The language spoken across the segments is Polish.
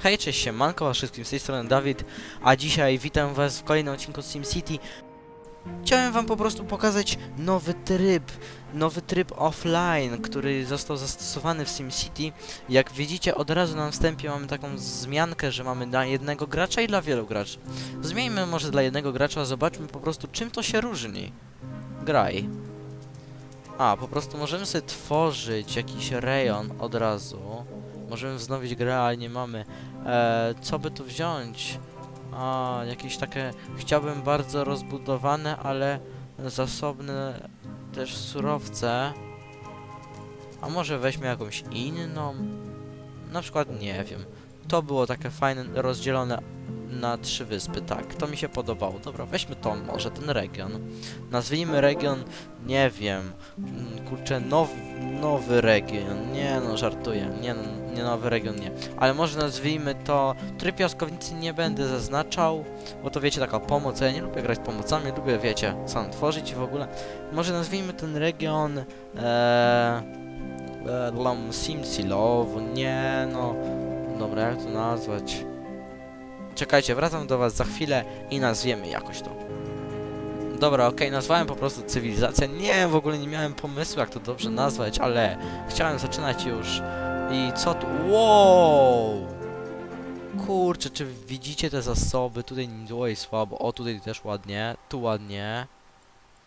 Hej, cześć, siemanko, wszystkim z tej strony Dawid, a dzisiaj witam was w kolejnym odcinku SimCity. Chciałem wam po prostu pokazać nowy tryb, nowy tryb offline, który został zastosowany w SimCity. Jak widzicie, od razu na wstępie mamy taką zmiankę, że mamy dla jednego gracza i dla wielu graczy. Zmieńmy może dla jednego gracza, zobaczmy po prostu czym to się różni. Graj. A, po prostu możemy sobie tworzyć jakiś rejon od razu. Możemy wznowić grę, ale nie mamy. E, co by tu wziąć? A, jakieś takie... Chciałbym bardzo rozbudowane, ale zasobne też surowce. A może weźmy jakąś inną? Na przykład, nie wiem. To było takie fajne, rozdzielone na trzy wyspy, tak. To mi się podobało. Dobra, weźmy to może, ten region. Nazwijmy region, nie wiem, mm, kurczę, now, nowy region. Nie no, żartuję. Nie, no, nie nowy region, nie. Ale może nazwijmy to... Tryb piaskownicy nie będę zaznaczał, bo to wiecie, taka pomoc, ja nie lubię grać pomocami, lubię, wiecie, sam tworzyć w ogóle. Może nazwijmy ten region... Eee, e, Lam nie no... Dobra, jak to nazwać? Czekajcie, wracam do was za chwilę i nazwiemy jakoś to. Dobra, okej, nazwałem po prostu cywilizację. Nie, w ogóle nie miałem pomysłu, jak to dobrze nazwać, ale chciałem zaczynać już. I co tu? Wow! Kurczę, czy widzicie te zasoby? Tutaj oj, słabo. O, tutaj też ładnie. Tu ładnie.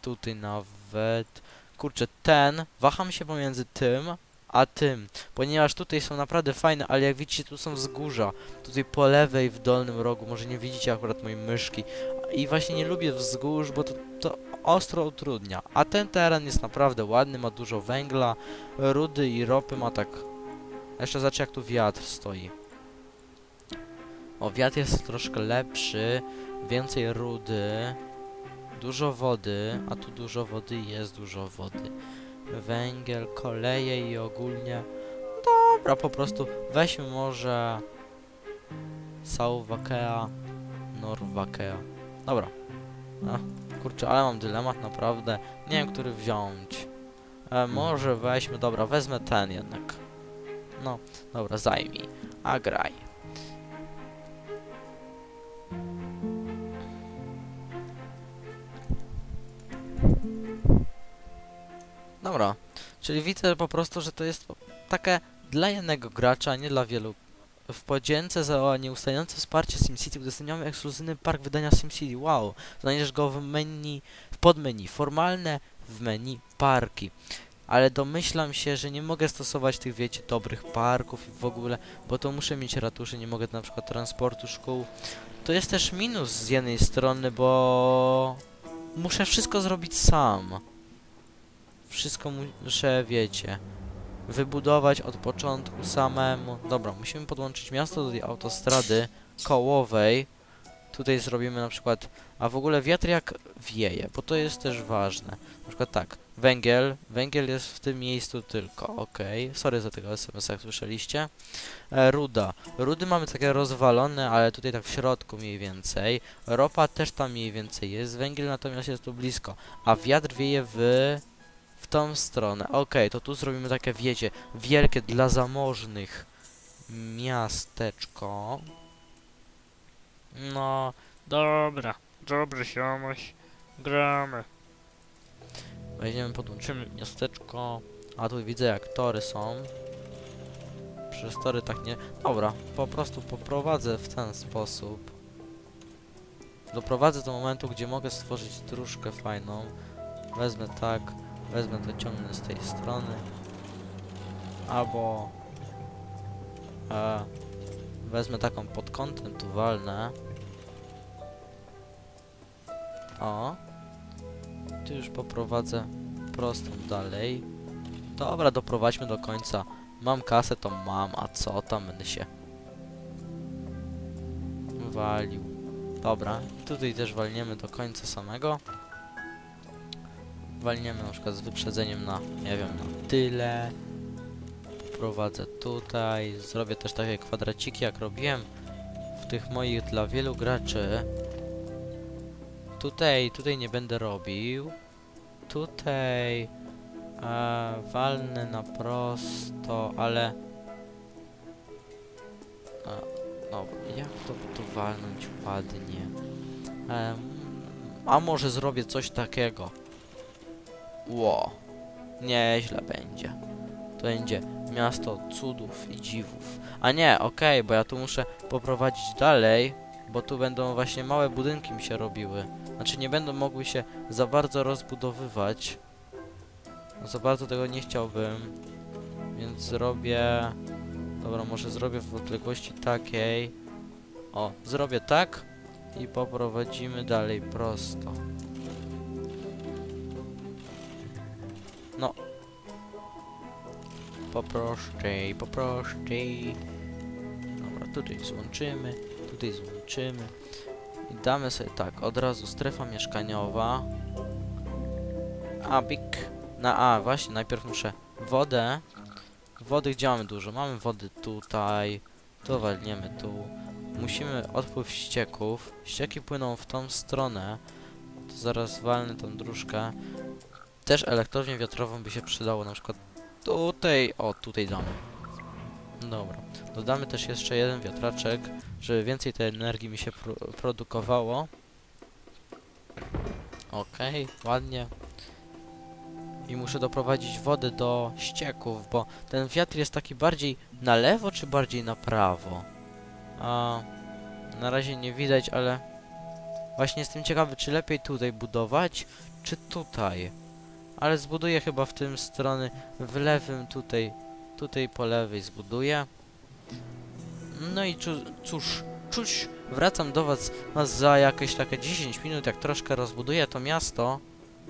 Tutaj nawet. Kurczę, ten. Waham się pomiędzy tym a tym. Ponieważ tutaj są naprawdę fajne, ale jak widzicie, tu są wzgórza. Tutaj po lewej w dolnym rogu. Może nie widzicie akurat mojej myszki. I właśnie nie lubię wzgórz, bo to, to ostro utrudnia. A ten teren jest naprawdę ładny, ma dużo węgla, rudy i ropy ma tak... Jeszcze zobaczcie jak tu wiatr stoi. O, wiatr jest troszkę lepszy, więcej rudy, dużo wody, a tu dużo wody jest dużo wody. Węgiel, koleje i ogólnie... Dobra, po prostu weźmy może... Sauvakea, Norwakea. Dobra. A, kurczę, ale mam dylemat naprawdę. Nie wiem, który wziąć. E, może weźmy, dobra, wezmę ten jednak. No, dobra, zajmij. A graj. Dobra, czyli widzę po prostu, że to jest takie dla jednego gracza, nie dla wielu. W podzięce za nieustające wsparcie SimCity udostępniamy ekskluzywny park wydania SimCity. Wow! Znajdziesz go w menu, w podmenu. Formalne w menu parki. Ale domyślam się, że nie mogę stosować tych, wiecie, dobrych parków i w ogóle, bo to muszę mieć ratusze, nie mogę na przykład transportu szkół. To jest też minus z jednej strony, bo muszę wszystko zrobić sam. Wszystko muszę, wiecie, wybudować od początku samemu. Dobra, musimy podłączyć miasto do tej autostrady kołowej. Tutaj zrobimy na przykład, a w ogóle wiatr jak wieje, bo to jest też ważne. Na przykład tak, węgiel, węgiel jest w tym miejscu tylko, okej. Sorry za tego SMS, jak słyszeliście. E, ruda, rudy mamy takie rozwalone, ale tutaj tak w środku mniej więcej. Ropa też tam mniej więcej jest, węgiel natomiast jest tu blisko, a wiatr wieje w tą stronę. Okej, to tu zrobimy takie, wiecie, wielkie dla zamożnych miasteczko. No, Dobra, dobry siomoś, gramy. weźmiemy, podłączymy miasteczko. A tu widzę, jak tory są. Przez tory tak nie... Dobra, po prostu poprowadzę w ten sposób. Doprowadzę do momentu, gdzie mogę stworzyć dróżkę fajną. Wezmę tak, wezmę to ciągnę z tej strony. Albo... E, wezmę taką pod kątem, tu walnę. O. Tu już poprowadzę prostą dalej. Dobra, doprowadźmy do końca. Mam kasę, to mam, a co tam będę się walił. Dobra, tutaj też walniemy do końca samego. Walniemy na przykład z wyprzedzeniem na, nie wiem, na tyle. Prowadzę tutaj. Zrobię też takie kwadraciki, jak robiłem w tych moich dla wielu graczy. Tutaj, tutaj nie będę robił. Tutaj e, walnę na prosto, ale... No, jak to tu walnąć ładnie? Em, a może zrobię coś takiego? Ło. Nieźle będzie. To będzie miasto cudów i dziwów. A nie, okej, bo ja tu muszę poprowadzić dalej, bo tu będą właśnie małe budynki mi się robiły. Znaczy nie będą mogły się za bardzo rozbudowywać. Za bardzo tego nie chciałbym. Więc zrobię... Dobra, może zrobię w odległości takiej. O, zrobię tak i poprowadzimy dalej prosto. Poproszczej, poproszczej. Dobra, tutaj złączymy, tutaj złączymy. I damy sobie tak, od razu strefa mieszkaniowa. Abik. Na A, właśnie, najpierw muszę wodę. Wody gdzie mamy dużo? Mamy wody tutaj. Tu walniemy tu. Musimy odpływ ścieków. Ścieki płyną w tą stronę. To zaraz walnę tą dróżkę. Też elektrownię wiatrową by się przydało, na przykład tutaj. O, tutaj damy. Dobra. Dodamy też jeszcze jeden wiatraczek, żeby więcej tej energii mi się pro produkowało. Okej, ładnie. I muszę doprowadzić wodę do ścieków, bo ten wiatr jest taki bardziej na lewo, czy bardziej na prawo? A na razie nie widać, ale właśnie jestem ciekawy, czy lepiej tutaj budować, czy tutaj. Ale zbuduję chyba w tym strony, w lewym tutaj, tutaj po lewej zbuduję. No i cóż, czuć, wracam do was za jakieś takie 10 minut, jak troszkę rozbuduję to miasto.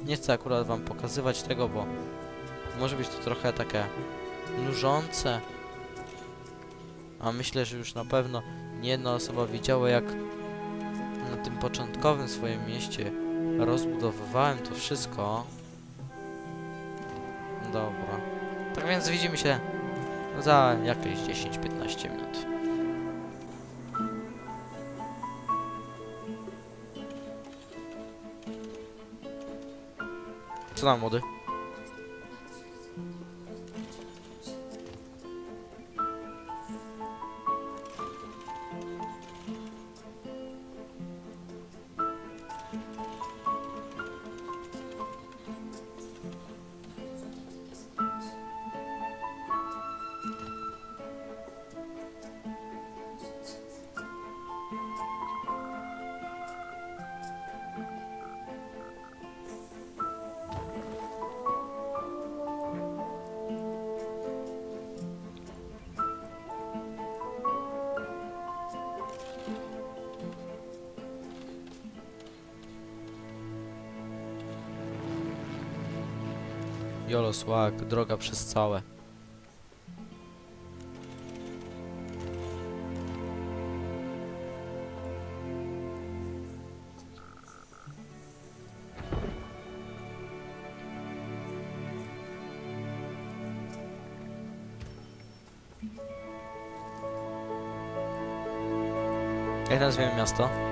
Nie chcę akurat wam pokazywać tego, bo może być to trochę takie nużące. A myślę, że już na pewno nie jedna osoba widziała, jak na tym początkowym swoim mieście rozbudowywałem to wszystko. Dobra. Tak więc widzimy się za jakieś 10-15 minut. Co tam młody? Jolo Słak, droga przez całe. Jak nazwiemy miasto?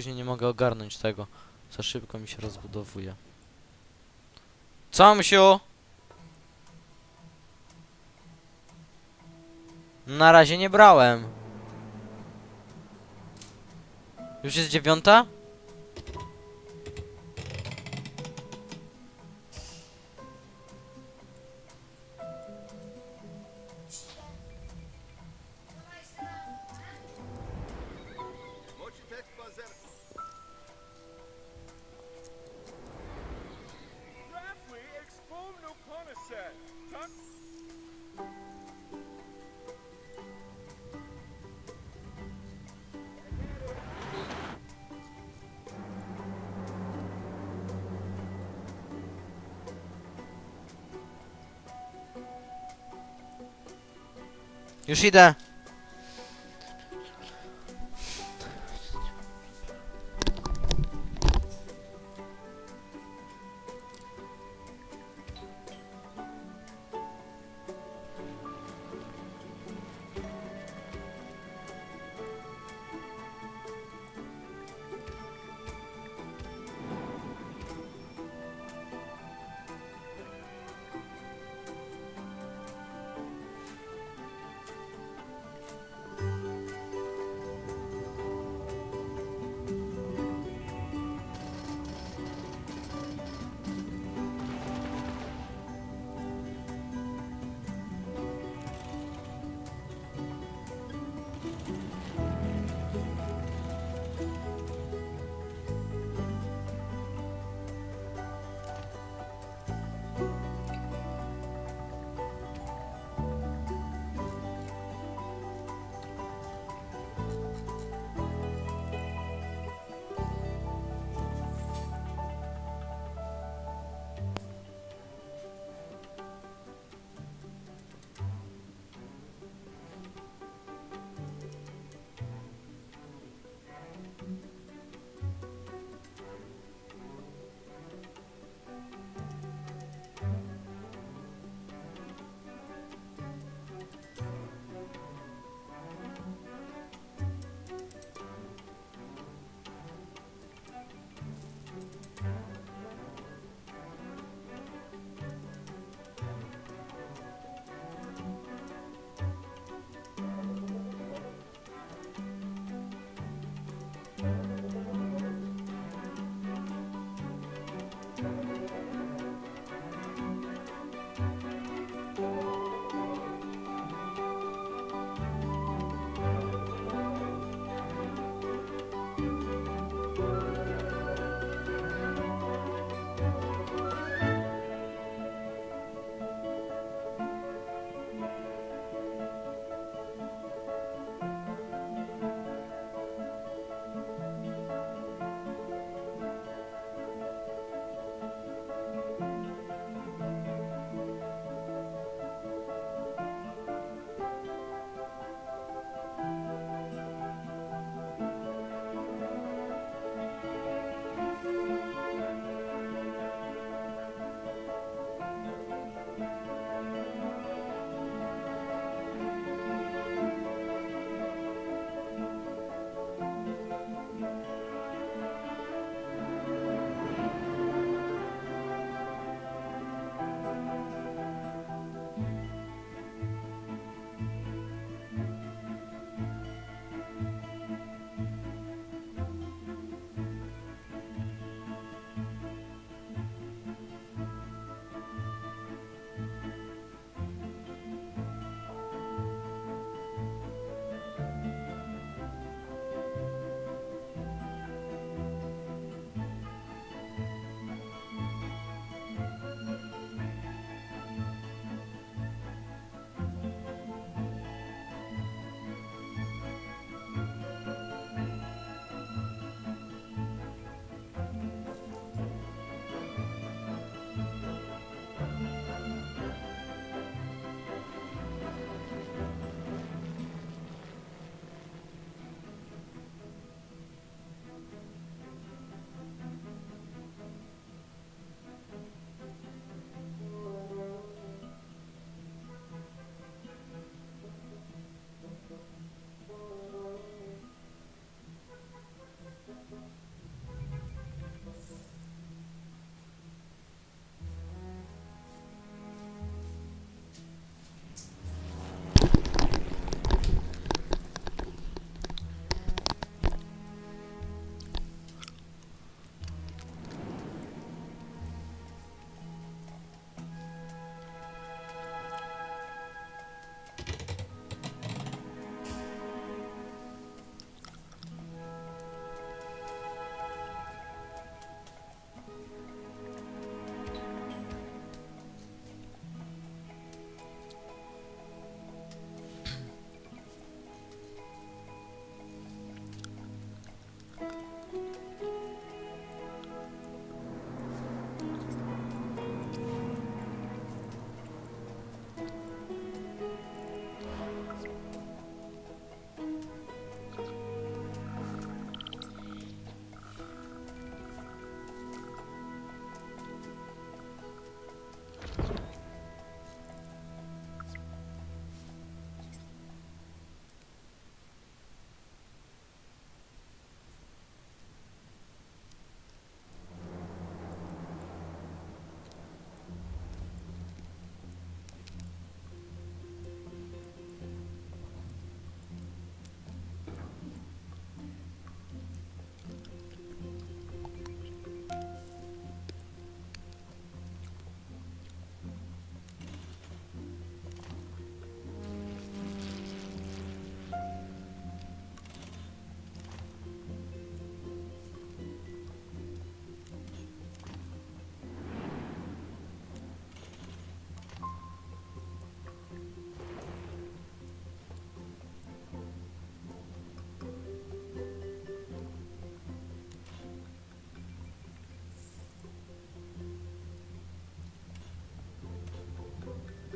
Później nie mogę ogarnąć tego. Za szybko mi się rozbudowuje. Co, Msiu? Na razie nie brałem. Już jest dziewiąta? Już idę.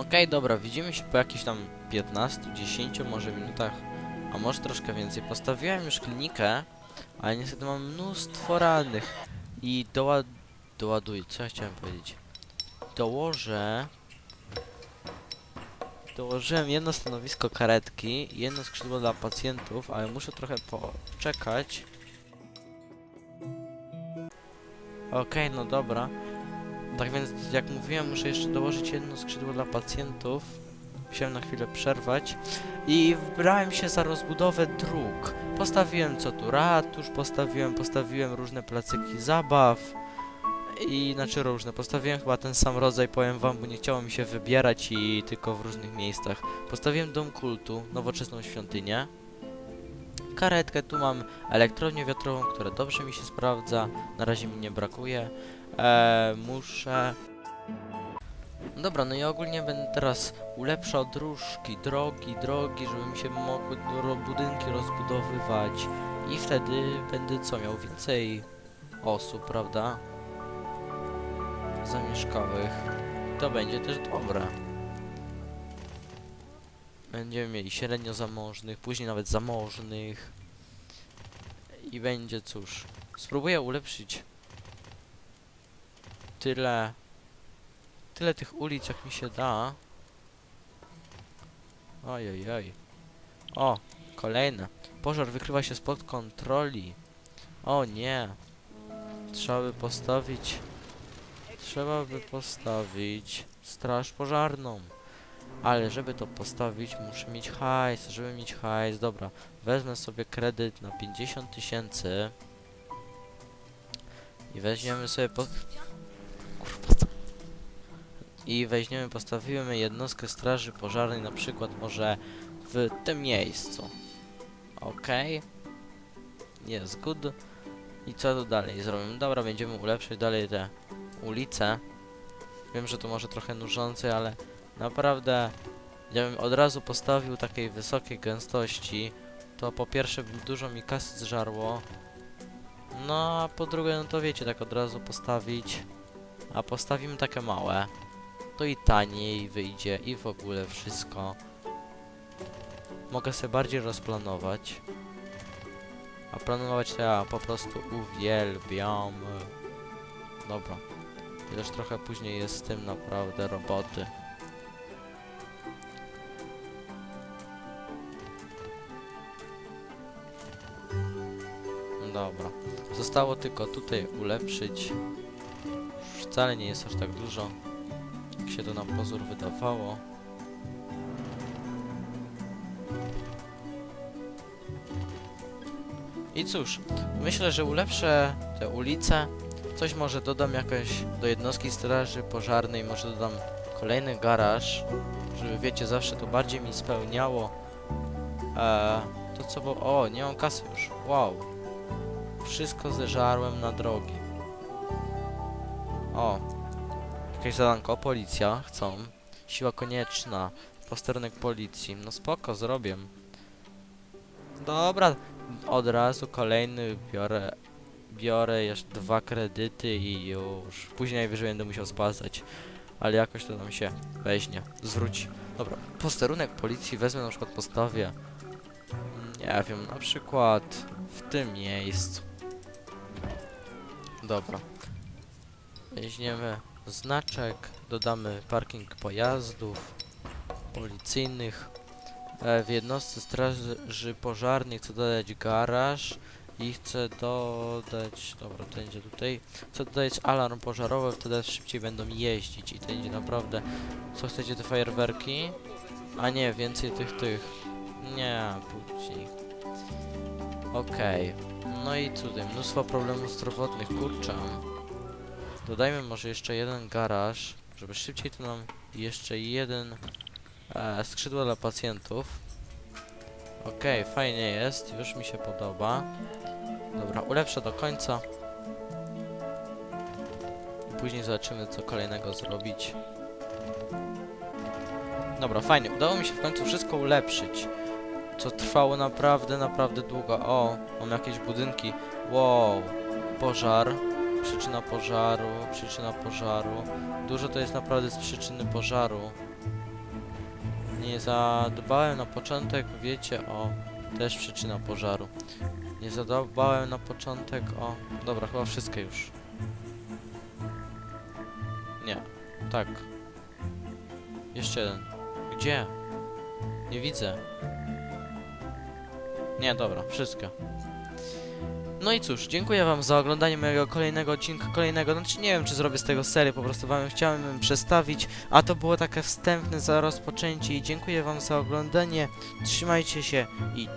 Okej, dobra, widzimy się po jakichś tam 15, 10 może minutach, a może troszkę więcej. Postawiłem już klinikę, ale niestety mam mnóstwo rannych i doła... doładuję, co ja chciałem powiedzieć? Dołożę... Dołożyłem jedno stanowisko karetki, jedno skrzydło dla pacjentów, ale muszę trochę poczekać. Okej, no dobra. Tak więc, jak mówiłem, muszę jeszcze dołożyć jedno skrzydło dla pacjentów. Musiałem na chwilę przerwać. I wybrałem się za rozbudowę dróg. Postawiłem co tu ratusz, postawiłem, postawiłem różne placyki zabaw. I znaczy różne, postawiłem chyba ten sam rodzaj, powiem wam, bo nie chciało mi się wybierać i tylko w różnych miejscach. Postawiłem dom kultu, nowoczesną świątynię. Karetkę, tu mam elektrownię wiatrową, która dobrze mi się sprawdza, na razie mi nie brakuje. Eee, muszę... Dobra, no i ogólnie będę teraz ulepszał dróżki, drogi, drogi, żeby mi się mogły budynki rozbudowywać. I wtedy będę co, miał więcej osób, prawda? Zamieszkałych. To będzie też dobre. Będziemy mieli średnio zamożnych, później nawet zamożnych. I będzie cóż. Spróbuję ulepszyć tyle tyle tych ulic jak mi się da. Ojej. O, kolejne. Pożar wykrywa się spod kontroli. O nie. Trzeba by postawić Trzeba by postawić straż pożarną. Ale żeby to postawić, muszę mieć hajs. Żeby mieć hajs, dobra. Wezmę sobie kredyt na 50 tysięcy. I weźmiemy sobie po... I weźmiemy, postawimy jednostkę straży pożarnej na przykład może w tym miejscu. Okej. Jest good. I co tu dalej zrobimy? Dobra, będziemy ulepszać dalej te ulice. Wiem, że to może trochę nużące, ale naprawdę ja bym od razu postawił takiej wysokiej gęstości, to po pierwsze by dużo mi kasy zżarło, no a po drugie, no to wiecie, tak od razu postawić, a postawimy takie małe, to i taniej wyjdzie i w ogóle wszystko. Mogę sobie bardziej rozplanować. A planować to ja po prostu uwielbiam. Dobra. I też trochę później jest z tym naprawdę roboty. Dobra. Zostało tylko tutaj ulepszyć. Już wcale nie jest aż tak dużo, się to na pozór wydawało. I cóż, myślę, że ulepszę te ulice. Coś może dodam jakoś do jednostki straży pożarnej, może dodam kolejny garaż, żeby wiecie, zawsze to bardziej mi spełniało. Eee, to co było... O, nie mam kasy już. Wow. Wszystko zeżarłem na drogi. O. Jakieś zadanko, policja, chcą. Siła konieczna. Posterunek policji. No spoko, zrobię. Dobra, od razu kolejny biorę biorę jeszcze dwa kredyty i już. Później najwyżej będę musiał spłacać. Ale jakoś to nam się weźmie, zwróci. Dobra, posterunek policji wezmę na przykład postawię. Nie wiem, na przykład w tym miejscu. Dobra. Weźmiemy znaczek, dodamy parking pojazdów policyjnych. E, w jednostce straży pożarnej chcę dodać garaż i chcę dodać, dobra, to będzie tutaj, chcę dodać alarm pożarowy, wtedy szybciej będą jeździć i to będzie naprawdę, co chcecie te fajerwerki? A nie, więcej tych, tych, nie, płci. Okej, no i tutaj, mnóstwo problemów zdrowotnych, kurczę. Dodajmy może jeszcze jeden garaż, żeby szybciej to nam jeszcze jeden e, skrzydło dla pacjentów. Okej, fajnie jest, już mi się podoba. Dobra, ulepszę do końca. I później zobaczymy, co kolejnego zrobić. Dobra, fajnie, udało mi się w końcu wszystko ulepszyć. Co trwało naprawdę, naprawdę długo. O, mam jakieś budynki. Wow, pożar. Przyczyna pożaru, przyczyna pożaru. Dużo to jest naprawdę z przyczyny pożaru. Nie zadbałem na początek, wiecie, o... Też przyczyna pożaru. Nie zadbałem na początek o... Dobra, chyba wszystkie już. Nie. Tak. Jeszcze jeden. Gdzie? Nie widzę. Nie, dobra, wszystko. No i cóż, dziękuję wam za oglądanie mojego kolejnego odcinka, kolejnego, znaczy nie wiem czy zrobię z tego serię, po prostu wam chciałem przedstawić, a to było takie wstępne za rozpoczęcie i dziękuję wam za oglądanie, trzymajcie się i